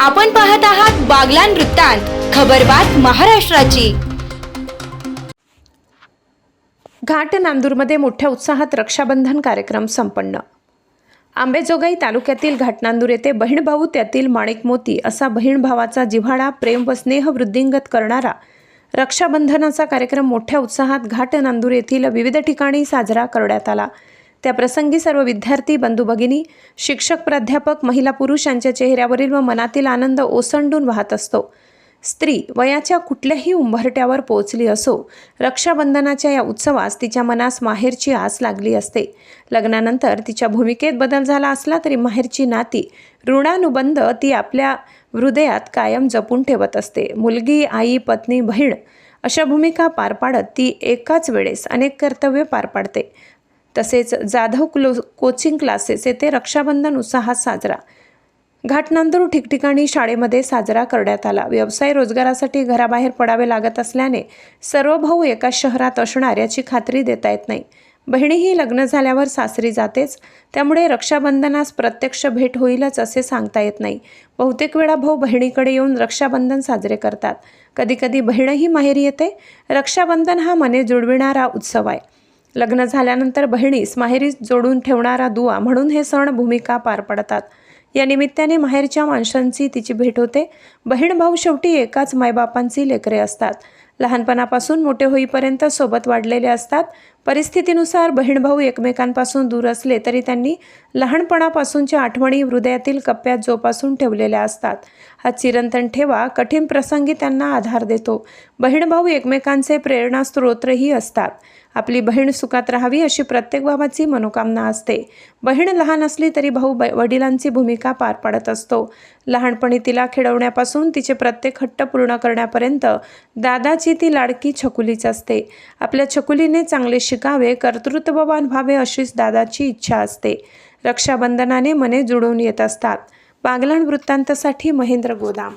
आपण पाहत आहात बागलान वृत्तांत खबरबात महाराष्ट्राची. घाट नांदूरमध्ये मोठ्या उत्साहात रक्षाबंधन कार्यक्रम संपन्न. आंबेजोगाई तालुक्यातील घाटनांदूर येथे बहीण भाऊ त्यातील माणिक मोती असा बहीण भावाचा जिव्हाळा प्रेम व स्नेह वृद्धिंगत करणारा रक्षाबंधनाचा कार्यक्रम मोठ्या उत्साहात घाट नांदूर येथील विविध ठिकाणी साजरा करण्यात आला. त्या प्रसंगी सर्व विद्यार्थी बंधू भगिनी शिक्षक प्राध्यापक महिला पुरुष यांच्या चेहऱ्यावरील व मनातील आनंद ओसंडून वाहत असतो. स्त्री वयाच्या कुठल्याही उंबरट्यावर पोचली असो रक्षाबंधनाच्या या उत्सवास तिच्या मनास माहेरची आस लागली असते. लग्नानंतर तिच्या भूमिकेत बदल झाला असला तरी माहेरची नाती ऋणानुबंध ती आपल्या हृदयात कायम जपून ठेवत असते. मुलगी आई पत्नी बहीण अशा भूमिका पार पाडत ती एकाच वेळेस अनेक कर्तव्य पार पाडते. तसेच जाधव क्लो कोचिंग क्लासेस येथे रक्षाबंधन उत्साहात साजरा. घाटनांदूर ठिकठिकाणी शाळेमध्ये साजरा करण्यात आला. व्यवसाय रोजगारासाठी घराबाहेर पडावे लागत असल्याने सर्व भाऊ एकाच शहरात असणार याची खात्री देता येत नाही. बहिणीही लग्न झाल्यावर सासरी जातेच. त्यामुळे रक्षाबंधनास प्रत्यक्ष भेट होईलच असे सांगता येत नाही. बहुतेक वेळा भाऊ बहिणीकडे येऊन रक्षाबंधन साजरे करतात. कधीकधी बहीणही माहेरी येते. रक्षाबंधन हा मने जुळविणारा उत्सव आहे. लग्न झाल्यानंतर बहिणीस माहेरी जोडून ठेवणारा दुवा म्हणून हे सण भूमिका पार पडतात. या निमित्ताने माहेरच्या माणसांची तिची भेट होते. बहीण भाऊ शेवटी एकाच मायबापांची लेकरे असतात. लहानपणापासून मोठे होईपर्यंत सोबत वाढलेले असतात. परिस्थितीनुसार बहीण भाऊ एकमेकांपासून दूर असले तरी त्यांनी लहानपणापासूनच्या आठवणी हृदयातील कप्प्यात जोपासून ठेवलेल्या असतात. हा चिरंतन ठेवा कठीण प्रसंगी त्यांना आधार देतो. बहीण भाऊ एकमेकांचे प्रेरणास्त्रोत्रही असतात. आपली बहीण सुखात राहावी अशी प्रत्येक बाबाची मनोकामना असते. बहीण लहान असली तरी भाऊ ब वडिलांची भूमिका पार पाडत असतो. लहानपणी तिला खेळवण्यापासून तिचे प्रत्येक हट्ट पूर्ण करण्यापर्यंत दादाची ती लाडकी छकुलीच असते. आपल्या छकुलीने चांगले शिकावे कर्तृत्ववान व्हावे अशीच दादाची इच्छा असते. रक्षाबंधनाने मने जुळून येत असतात. बागलाण वृत्तांतसाठी महेंद्र गोदाम